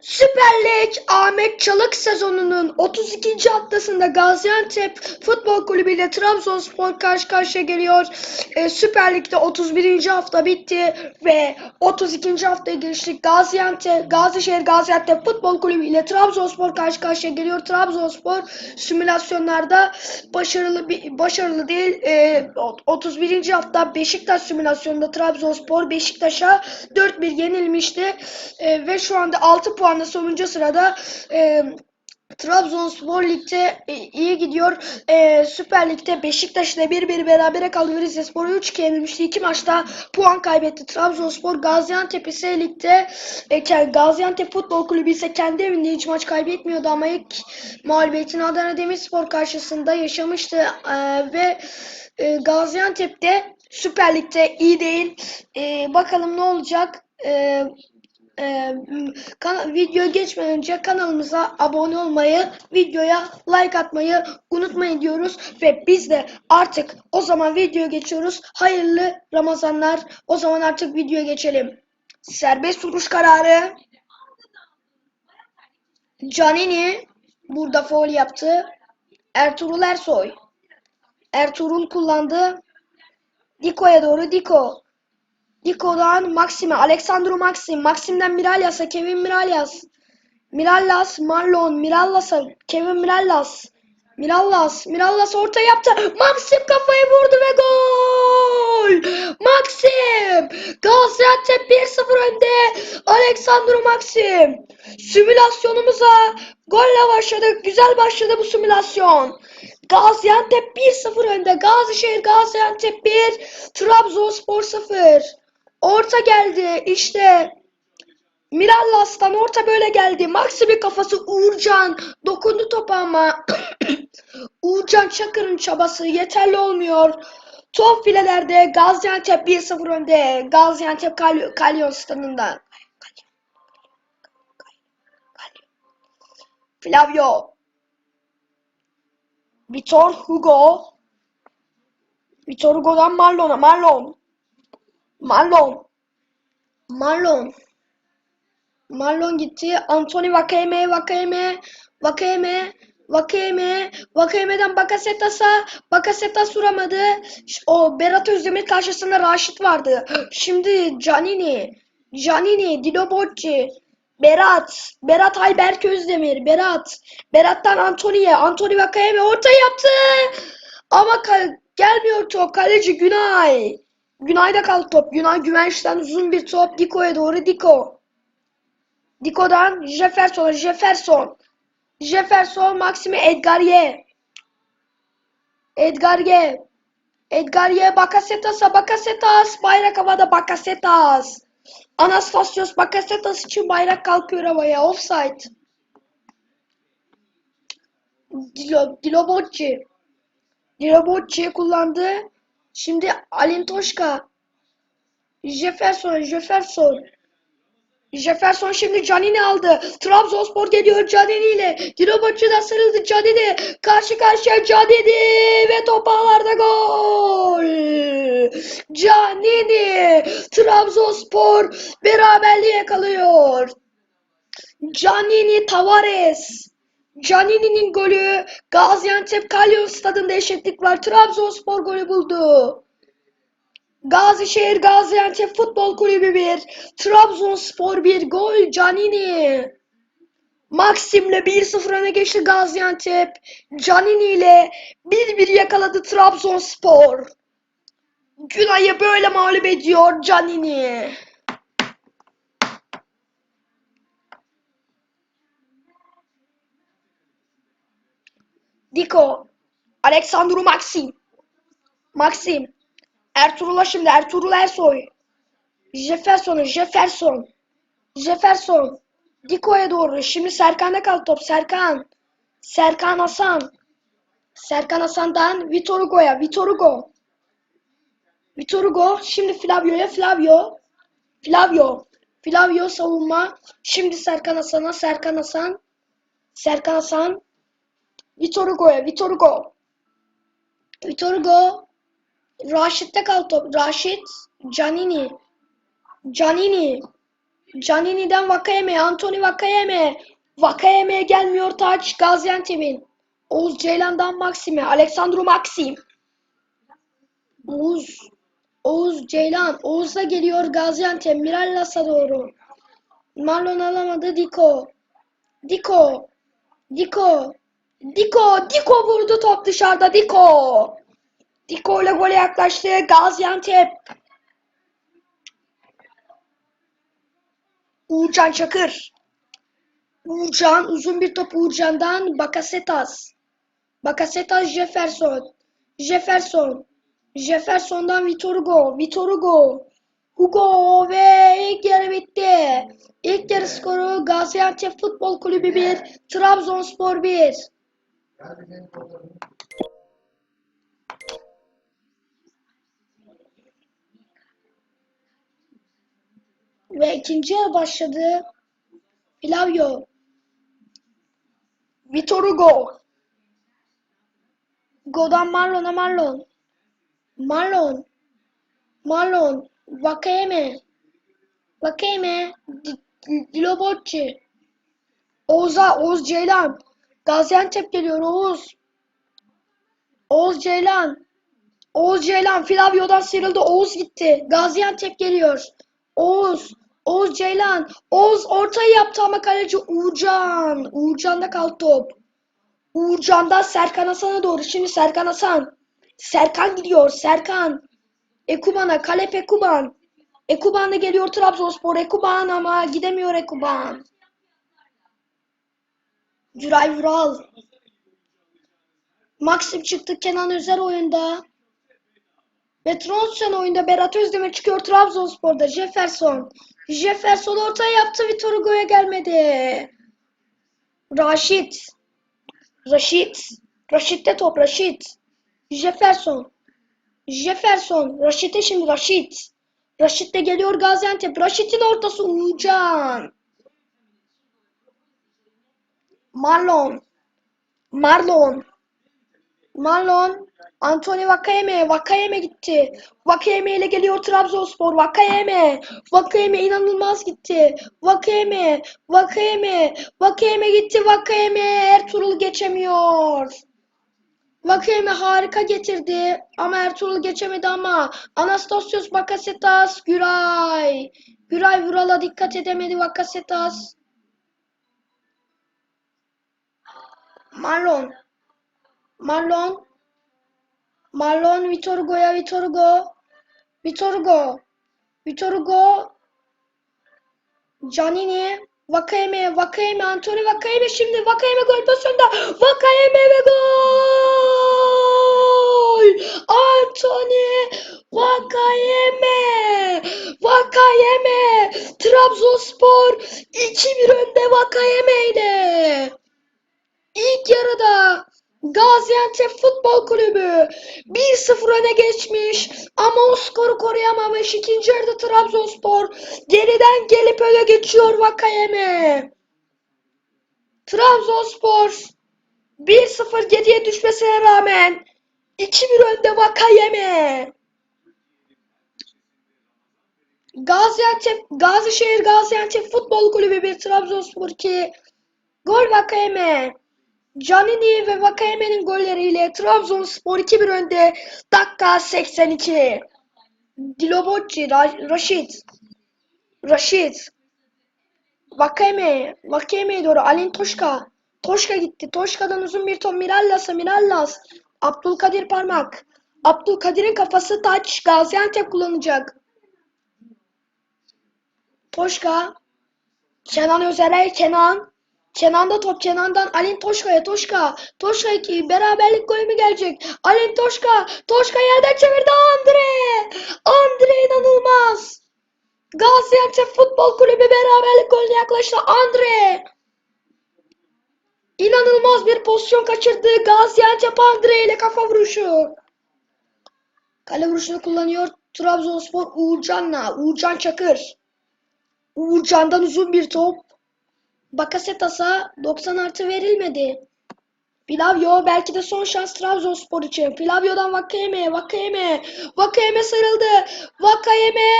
Süper Lig Ahmet Çalık sezonunun 32. haftasında Gaziantep Futbol Kulübü ile Trabzonspor karşı karşıya geliyor. Ee, Süper Lig'de 31. hafta bitti ve 32. haftaya geçtik. Gaziantep, Gazişehir Gaziantep Futbol Kulübü ile Trabzonspor karşı karşıya geliyor. Trabzonspor simülasyonlarda başarılı bir başarılı değil. Ee, 31. hafta Beşiktaş simülasyonunda Trabzonspor Beşiktaş'a 4-1 yenilmişti. Ee, ve şu anda 6 puanla sonuncu sırada e, Trabzonspor Lig'de e, iyi gidiyor. E, Süper Lig'de Beşiktaş ile 1-1 berabere kaldı. Rizespor'u 3-2 yenilmişti. İki maçta puan kaybetti. Trabzonspor Gaziantep ise ligde e, Gaziantep Futbol Kulübü ise kendi evinde hiç maç kaybetmiyordu ama ilk mağlubiyetini Adana Demirspor karşısında yaşamıştı. E, ve e, Gaziantep'te Süper Lig'de iyi değil. E, bakalım ne olacak? E, kana- video geçmeden önce kanalımıza abone olmayı, videoya like atmayı unutmayın diyoruz ve biz de artık o zaman videoya geçiyoruz. Hayırlı Ramazanlar. O zaman artık videoya geçelim. Serbest vuruş kararı. Canini burada foul yaptı. Ertuğrul Ersoy. Ertuğrul kullandı. Diko'ya doğru Diko. Diko'dan Maxim'e. Alexandru Maxim. Maxim'den Miralyas'a. Kevin Miralyas. Mirallas. Marlon. Mirallas'a. Kevin Mirallas. Mirallas. Mirallas orta yaptı. Maxim kafayı vurdu ve gol. Maxim. Gaziantep 1-0 önde. Alexandru Maxim. Simülasyonumuza golle başladık. Güzel başladı bu simülasyon. Gaziantep 1-0 önde. Gazişehir Gaziantep 1. Trabzonspor 0. Orta geldi. İşte Mirallas'tan orta böyle geldi. Maxim'in kafası Uğurcan. Dokundu topa ama Uğurcan Çakır'ın çabası yeterli olmuyor. Top filelerde Gaziantep 1-0 önde. Gaziantep Kal Kalyon stadında. Flavio. Vitor Hugo. Vitor Hugo'dan Marlon'a. Marlon. Marlon. Marlon. Marlon gitti. Anthony Vakeme, Vakeme, Vakeme, Vakeme, Vakeme'den Bakasetas'a, Bakasetas vuramadı. O Berat Özdemir karşısında Raşit vardı. Şimdi Canini, Canini, Dilo Bocci, Berat, Berat Ayberk Özdemir, Berat, Berat'tan Anthony'ye, Anthony Vakeme orta yaptı. Ama gelmiyor top. Kaleci Günay. Günay'da kaldı top. Günay Güvenç'ten uzun bir top. Diko'ya doğru Diko. Diko'dan Jefferson'a Jefferson. Jefferson Maxime Edgarye. Edgarye. Edgarye Bakasetas'a Bakasetas. Bayrak havada Bakasetas. Anastasios Bakasetas için bayrak kalkıyor havaya. Offside. Dilo, Dilobocci. Dilobocci kullandı. Şimdi Alintoşka. Jefferson, Jefferson. Jefferson şimdi Canini aldı. Trabzonspor geliyor Canini ile. Dilobocci'den sarıldı Canini. Karşı karşıya Canini ve top ağlarda gol. Canini. Trabzonspor beraberliğe yakalıyor. Canini Tavares. Canini'nin golü Gaziantep Kalyon stadında eşitlik var. Trabzonspor golü buldu. Gazişehir Gaziantep Futbol Kulübü 1, Trabzonspor 1, gol Canini. Maxim'le 1-0 öne geçti Gaziantep. Canini ile 1-1 yakaladı Trabzonspor. Günay'ı böyle mağlup ediyor Canini. Diko. Alexandru Maxim. Maxim. Ertuğrul'a şimdi Ertuğrul Ersoy. Jefferson'a Jefferson. Jefferson. Diko'ya doğru. Şimdi Serkan'da kaldı top. Serkan. Serkan Hasan. Serkan Hasan'dan Vitor Hugo'ya. Vitor Hugo. Vitor Hugo. Şimdi Flavio'ya. Flavio. Flavio. Flavio savunma. Şimdi Serkan Hasan'a. Serkan Hasan. Serkan Hasan. Vitor Hugo'ya. Vitor Hugo. Vitor Hugo. Raşit'te kaldı top. Raşit. Canini. Canini. Canini'den Vakayeme, Anthony Vakayeme. Vakayeme'ye gelmiyor taç Gaziantep'in. Oğuz Ceylan'dan Maxim'e, Aleksandru Maxim. Oğuz, Oğuz Ceylan, Oğuz'a geliyor Gaziantep, Mirallas'a doğru. Marlon alamadı, Diko. Diko, Diko, Diko, Diko vurdu top dışarıda, Diko. Diko ile gole yaklaştı Gaziantep. Uğurcan Çakır. Uğurcan uzun bir top Uğurcan'dan Bakasetas. Bakasetas Jefferson. Jefferson. Jefferson'dan Vitor Hugo. Vitor Hugo. Hugo ve ilk yarı bitti. İlk yarı skoru Gaziantep Futbol Kulübü 1, Trabzonspor 1. Ve ikinci başladı. Flavio. Vitor Hugo. Godan Marlon'a Marlon. Marlon. Marlon. Di- Di- Dilobocci. Oğuz'a. Oğuz Ceylan. Gaziantep geliyor Oğuz. Oğuz Ceylan. Oğuz Ceylan Flavio'dan sıyrıldı. Oğuz gitti. Gaziantep geliyor. Oğuz. Oğuz Ceylan. Oğuz ortayı yaptı ama kaleci Uğurcan. Uğurcan'da kaldı top. Uğurcan'dan Serkan Hasan'a doğru. Şimdi Serkan Hasan. Serkan gidiyor. Serkan. Ekuban'a. Kalep Ekuban. Ekuban da geliyor Trabzonspor. Ekuban ama gidemiyor Ekuban. Güray Vural. Maxim çıktı. Kenan Özer oyunda. Ve Tronsen oyunda Berat Özdemir çıkıyor Trabzonspor'da. Jefferson. Jefferson ortaya yaptı. Vitor Hugo'ya gelmedi. Raşit. Raşit. Raşit'te top. Raşit. Jefferson. Jefferson. Raşit'e şimdi Raşit. Raşit de geliyor Gaziantep. Raşit'in ortası Uğurcan. Marlon. Marlon. Marlon. Anthony Vakayeme. Vakayeme gitti. Vakayeme ile geliyor Trabzonspor. Vakayeme. Vakayeme inanılmaz gitti. Vakayeme. Vakayeme. Vakayeme gitti. Vakayeme. Ertuğrul geçemiyor. Vakayeme harika getirdi ama Ertuğrul geçemedi ama Anastasios Bakasetas Güray. Güray Vural'a dikkat edemedi Bakasetas. Marlon. Marlon. Marlon Vitor Hugo'ya Vitor Hugo. Vitor Hugo. Vitor Hugo. Canini. Vakayeme. Vakayeme. Anthony Vakayeme şimdi. Vakayeme gol pozisyonda. Vakayeme ve gol. Anthony Vakayeme. Vakayeme. Trabzonspor 2-1 önde Vakayeme ile. İlk yarıda Gaziantep Futbol Kulübü 1-0 öne geçmiş ama o skoru koruyamamış. İkinci yarıda Trabzonspor geriden gelip öne geçiyor Vakayeme. Trabzonspor 1-0 geriye düşmesine rağmen 2-1 önde Vakayeme. Gaziantep, Gazişehir Gaziantep Futbol Kulübü 1 Trabzonspor 2 Gol Vakayeme. Canini ve Vakayeme'nin golleriyle Trabzonspor 2-1 önde. Dakika 82. Dilobocci, Ra- Raşit. Raşit. Vakayeme. Vakayeme'ye doğru Alin Toşka. Toşka gitti. Toşka'dan uzun bir top Mirallas'a. Mirallas. Abdülkadir Parmak. Abdülkadir'in kafası taç. Gaziantep kullanacak. Toşka. Kenan Özer'e Kenan. Kenan'da top Kenan'dan Alin Toşka'ya Toşka. Toşka 2 beraberlik golü mü gelecek? Alin Toşka. Toşka yerden çevirdi Andre. Andre inanılmaz. Gaziantep Futbol Kulübü beraberlik golüne yaklaştı. Andre. İnanılmaz bir pozisyon kaçırdı. Gaziantep Andre ile kafa vuruşu. Kale vuruşunu kullanıyor Trabzonspor Uğurcan'la. Uğurcan Çakır. Uğurcan'dan uzun bir top. Bakasetas'a 90 artı verilmedi. Flavio belki de son şans Trabzonspor için. Flavio'dan Vakayeme, Vakayeme, Vakayeme sarıldı. Vakayeme,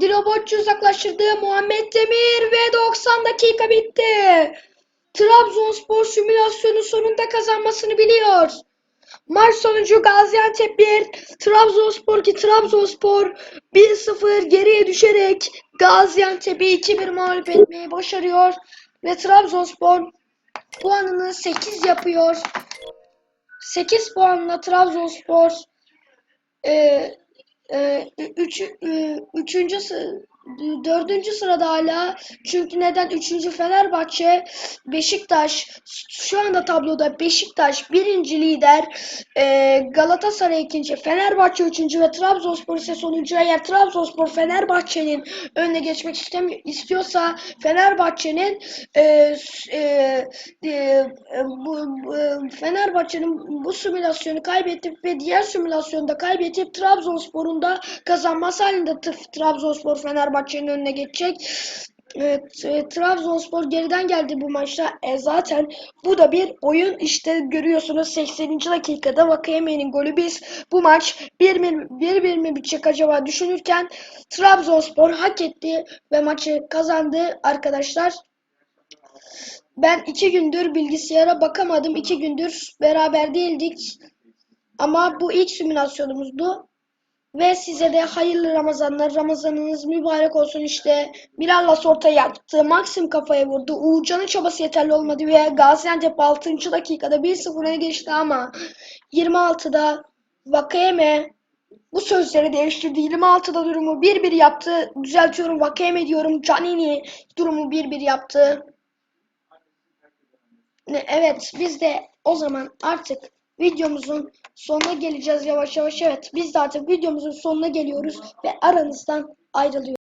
Dilobotçu uzaklaştırdı. Muhammed Demir ve 90 dakika bitti. Trabzonspor simülasyonu sonunda kazanmasını biliyor. Maç sonucu Gaziantep 1, Trabzonspor 2, Trabzonspor 1-0 geriye düşerek Gaziantep'i 2-1 mağlup etmeyi başarıyor. Ve Trabzonspor puanını 8 yapıyor. 8 puanla Trabzonspor e, e, üç, e, üçüncü, dördüncü sırada hala. Çünkü neden? Üçüncü Fenerbahçe, Beşiktaş. Şu anda tabloda Beşiktaş birinci lider, e, Galatasaray ikinci, Fenerbahçe üçüncü ve Trabzonspor ise sonuncu. Eğer Trabzonspor Fenerbahçe'nin önüne geçmek istemiyor, istiyorsa Fenerbahçe'nin e, s- e, e, bu, bu- Fenerbahçe'nin bu simülasyonu kaybedip ve diğer simülasyonda kaybedip Trabzonspor'un da kazanması halinde Trabzonspor Fenerbahçe'nin önüne geçecek. Evet, e, Trabzonspor geriden geldi bu maçta. E, zaten bu da bir oyun. İşte görüyorsunuz 80. dakikada Vakayeme'nin golü biz bu maç 1-1 1-1 mi bitecek acaba düşünürken Trabzonspor hak etti ve maçı kazandı arkadaşlar. Ben iki gündür bilgisayara bakamadım. iki gündür beraber değildik. Ama bu ilk simülasyonumuzdu. Ve size de hayırlı Ramazanlar. Ramazanınız mübarek olsun işte. Bilal Lasorta yaptı. Maxim kafaya vurdu. Uğurcan'ın çabası yeterli olmadı ve Gaziantep 6. dakikada 1-0 öne geçti ama 26'da Vakayeme bu sözleri değiştirdi. 26'da durumu 1-1 yaptı. Düzeltiyorum Vakayeme diyorum. Canini durumu 1-1 yaptı. Evet biz de o zaman artık videomuzun sonuna geleceğiz yavaş yavaş. Evet biz de artık videomuzun sonuna geliyoruz ve aranızdan ayrılıyoruz.